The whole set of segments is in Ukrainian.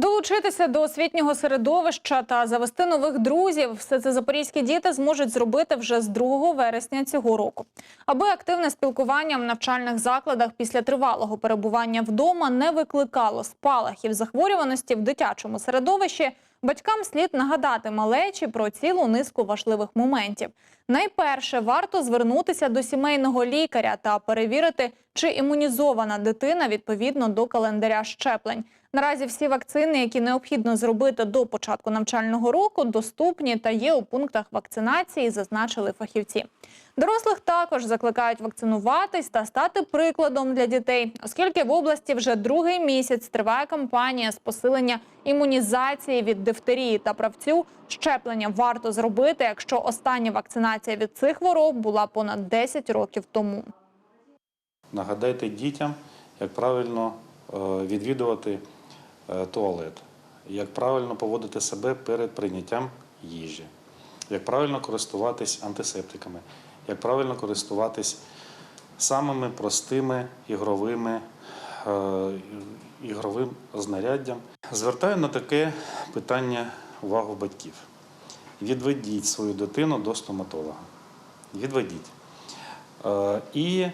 Долучитися до освітнього середовища та завести нових друзів все це запорізькі діти зможуть зробити вже з 2 вересня цього року. Аби активне спілкування в навчальних закладах після тривалого перебування вдома не викликало спалахів захворюваності в дитячому середовищі, батькам слід нагадати малечі про цілу низку важливих моментів. Найперше варто звернутися до сімейного лікаря та перевірити, чи імунізована дитина відповідно до календаря щеплень. Наразі всі вакцини, які необхідно зробити до початку навчального року, доступні та є у пунктах вакцинації, зазначили фахівці. Дорослих також закликають вакцинуватись та стати прикладом для дітей, оскільки в області вже другий місяць триває кампанія з посилення імунізації від дифтерії та правцю. Щеплення варто зробити, якщо остання вакцинація від цих хвороб була понад 10 років тому. Нагадайте дітям, як правильно е, відвідувати е, туалет, як правильно поводити себе перед прийняттям їжі, як правильно користуватись антисептиками, як правильно користуватись самими простими ігровими, е, ігровим знаряддям. Звертаю на таке питання увагу батьків. Відведіть свою дитину до стоматолога. Відведіть. Е, І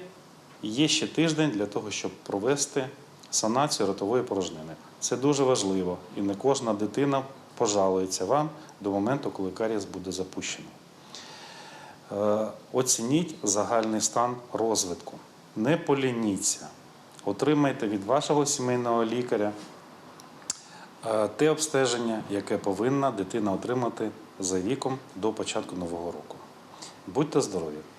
є ще тиждень для того, щоб провести санацію ротової порожнини. Це дуже важливо, і не кожна дитина пожалується вам до моменту, коли карієс буде запущений. Е, Оцініть загальний стан розвитку. Не полініться. Отримайте від вашого сімейного лікаря е, те обстеження, яке повинна дитина отримати за віком до початку нового року. Будьте здорові!